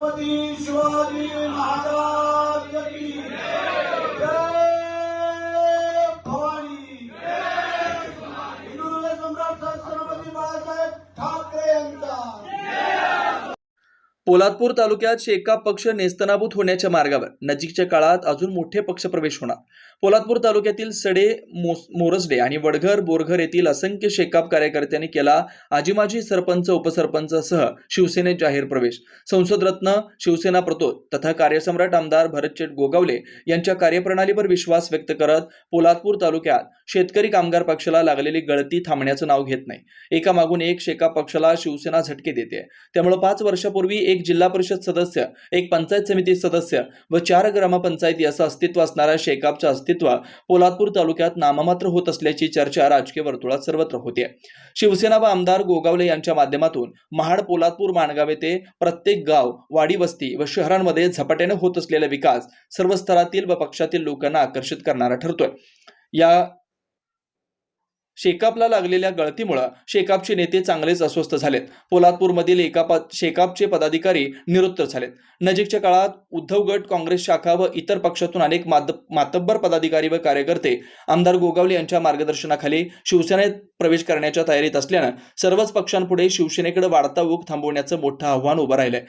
छत्रपती शिवाजी महाराज की भवानी। हिंदुत्व सम्राट छत्रपती बाळासाहेब ठाकरे यांचा। पोलादपूर तालुक्यात शेका पक्ष नेस्तनाभूत होण्याच्या मार्गावर. नजीकच्या काळात अजून मोठे पक्ष प्रवेश होणार. पोलादपूर तालुक्यातील सडे मोस मोरसडे आणि वडघर बोरघर येथील असंख्य शेकाप कार्यकर्त्यांनी केला आजीमाजी सरपंच उपसरपंचसह शिवसेनेत जाहीर प्रवेश. संसदरत्न शिवसेना प्रतोद तथा कार्यसम्राट आमदार भरतचेट गोगावले यांच्या कार्यप्रणालीवर विश्वास व्यक्त करत पोलादपूर तालुक्यात शेतकरी कामगार पक्षाला लागलेली गळती थांबण्याचं नाव घेत नाही. एकामागून एक शेकाप पक्षाला शिवसेना झटके देते त्यामुळे पाच वर्षापूर्वी एक जिल्हा परिषद सदस्य एक पंचायत समिती सदस्य व चार ग्रामपंचायती असं अस्तित्व असणाऱ्या शेकापचं अस्तित्व पोलादपूर तालुक्यात नाममात्र होत असल्याची चर्चा राजकीय वर्तुळात सर्वत्र होते शिवसेना व आमदार गोगावले यांच्या माध्यमातून महाड पोलादपूर माणगाव येथे प्रत्येक गाव वाडी वस्ती व शहरांमध्ये झपाट्याने होत असलेला विकास सर्व स्तरातील व पक्षातील लोकांना आकर्षित करणारा ठरतोय. या शेकापला लागलेल्या गळतीमुळे शेकापचे नेते चांगलेच अस्वस्थ झालेत. पोलादपूरमधील एका पद शेकापचे पदाधिकारी निरुत्तर झालेत. नजीकच्या काळात उद्धव गट काँग्रेस शाखा व इतर पक्षातून अनेक माद मातब्बर पदाधिकारी व कार्यकर्ते आमदार गोगावले यांच्या मार्गदर्शनाखाली शिवसेनेत प्रवेश करण्याच्या तयारीत असल्यानं सर्वच पक्षांपुढे शिवसेनेकडे वाढता ओघ थांबवण्याचं मोठं आव्हान उभं राहिलंय.